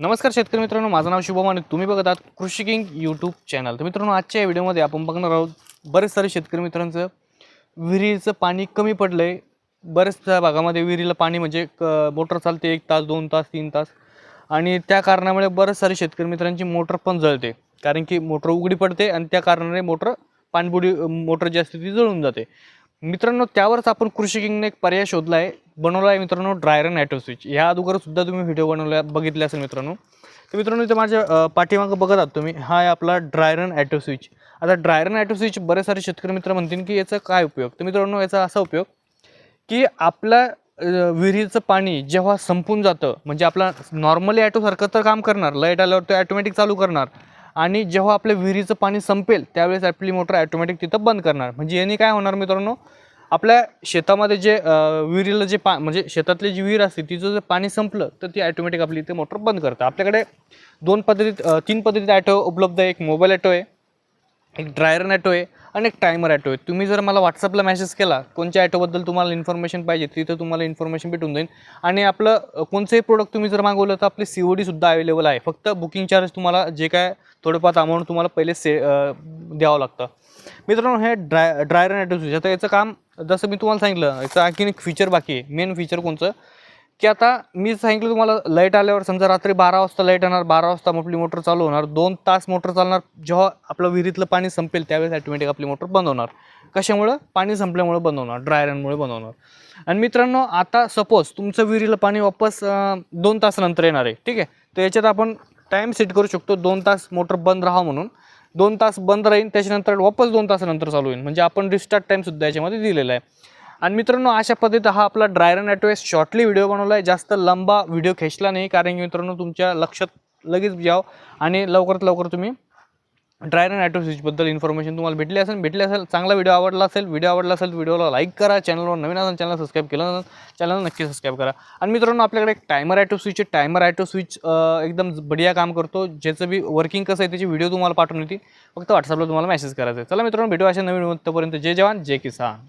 नमस्कार शेतकरी मित्रांनो माझं नाव शुभम आणि तुम्ही बघत आहात कृषी किंग यूट्यूब चॅनल तर मित्रांनो आजच्या या व्हिडिओमध्ये आपण बघणार आहोत बरेच सारे शेतकरी मित्रांचं विहिरीचं पाणी कमी पडलं आहे बऱ्याचशा भागामध्ये विहिरीला पाणी म्हणजे क मोटर चालते एक तास दोन तास तीन तास. आणि त्या कारणामुळे बरेच सारे शेतकरी मित्रांची मोटर पण जळते. कारण की मोटर उघडी पडते आणि त्या कारणाने मोटर पाणबुडी मोटर जी असते ती जळून जाते. मित्रांनो त्यावरच आपण कृषी किंगने एक पर्याय शोधला आहे बनवला आहे मित्रांनो ड्रायरन ॲटो स्विच ह्या अगोदर सुद्धा तुम्ही व्हिडिओ बनवल्या बघितले असेल मित्रांनो. तर मित्रांनो इथे माझ्या पाठीमागं बघत आहात तुम्ही. हा आहे आपला ड्रायरन ॲटो स्विच आता ड्रायरन ॲटो स्विच बरेच सारे शेतकरी मित्र म्हणतील की याचा काय उपयोग? तर मित्रांनो याचा असा उपयोग की आपल्या विहिरीचं पाणी जेव्हा संपून जातं म्हणजे आपला नॉर्मली ॲटोसारखं तर काम करणार लाइट आल्यावर तो ॲटोमॅटिक चालू करणार आणि जेव्हा आपल्या विहिरीचं पाणी संपेल त्यावेळेस आपली मोटर ॲटोमॅटिक तिथं बंद करणार. म्हणजे याने काय होणार मित्रांनो आपल्या शेतामध्ये जे विहिरीला जे पा म्हणजे शेतातली जी विहीर असते तिचं जर पाणी संपलं तर ती ॲटोमॅटिक आपली इथे मोटर बंद करतं. आपल्याकडे दोन पद्धतीत तीन पद्धतीत ॲटो उपलब्ध आहे. एक मोबाईल ॲटो आहे. एक ड्रायरन ॲटो आहे आणि एक टायमर ॲटो आहे. तुम्ही जर मला व्हॉट्सअपला मेसेज केला कोणत्या ॲटोबद्दल तुम्हाला इन्फॉर्मेशन पाहिजे तिथं तुम्हाला इन्फॉर्मेशन भेटून जाईल. आणि आपलं कोणचंही प्रोडक्ट तुम्ही जर मागवलं तर आपली सी ओ डीसुद्धा अवेलेबल आहे. फक्त बुकिंग चार्ज तुम्हाला जे काय थोडंफार अमाऊंट तुम्हाला पहिले से द्यावं लागतं. मित्रांनो हे ड्राय ड्रायरन ॲटो स्विच आता याचं काम जसं मी तुम्हाला सांगितलं याचं आणखीन एक फीचर बाकी आहे. मेन फीचर कोणचं? की आता मी सांगितलं तुम्हाला लाइट आल्यावर समजा रात्री बारा वाजता लाइट येणार बारा वाजता आपली मोटर चालू होणार दोन तास मोटर चालणार जेव्हा आपलं विहिरीतलं पाणी संपेल त्यावेळेस ॲटोमॅटिक आपली मोटर बंद होणार. कशामुळं? पाणी संपल्यामुळे बंद होणार ड्रायरनमुळे बंद होणार. आणि मित्रांनो आता सपोज तुमचं विहिरीला पाणी वापस दोन तासानंतर येणार आहे ठीक आहे? तर याच्यात आपण टाईम सेट करू शकतो दोन तास मोटर बंद राहा म्हणून. दोन तास बंद राहील त्याच्यानंतर वापस दोन तासानंतर चालू होईल. म्हणजे आपण रिस्टार्ट टाईमसुद्धा याच्यामध्ये दिलेला आहे. आणि मित्रांनो अशा पद्धतीत हा आपला ड्रायरन ॲटो आहे शॉर्टली व्हिडिओ बनवला आहे जास्त लंबा व्हिडिओ खेचला नाही कारण की मित्रांनो तुमच्या लक्षात लगेच यावं आणि लवकरात लवकर तुम्ही ड्रायरन ॲटो स्विचबद्दल इन्फॉर्मेशन तुम्हाला भेटली असेल भेटली असेल चांगला व्हिडिओ आवडला असेल व्हिडिओ आवडला असेल व्हिडिओला लाईक करा चॅनलवर नवीन असेल चॅनल सबस्क्राईब केलं नसेल चॅनल नक्की सबस्क्राईब करा. आणि मित्रांनो आपल्याकडे एक टायमर ॲटो स्विच आहे. टायमर ॲटो स्विच एकदम बढिया काम करतो. ज्याचं बी वर्किंग कसं आहे त्याची व्हिडिओ तुम्हाला पाठवून येते फक्त व्हॉट्सअपला तुम्हाला मेसेज करायचं आहे. चला मित्रांनो भेटू अशा नवीन तोपर्यंत जय जवान जय किसान.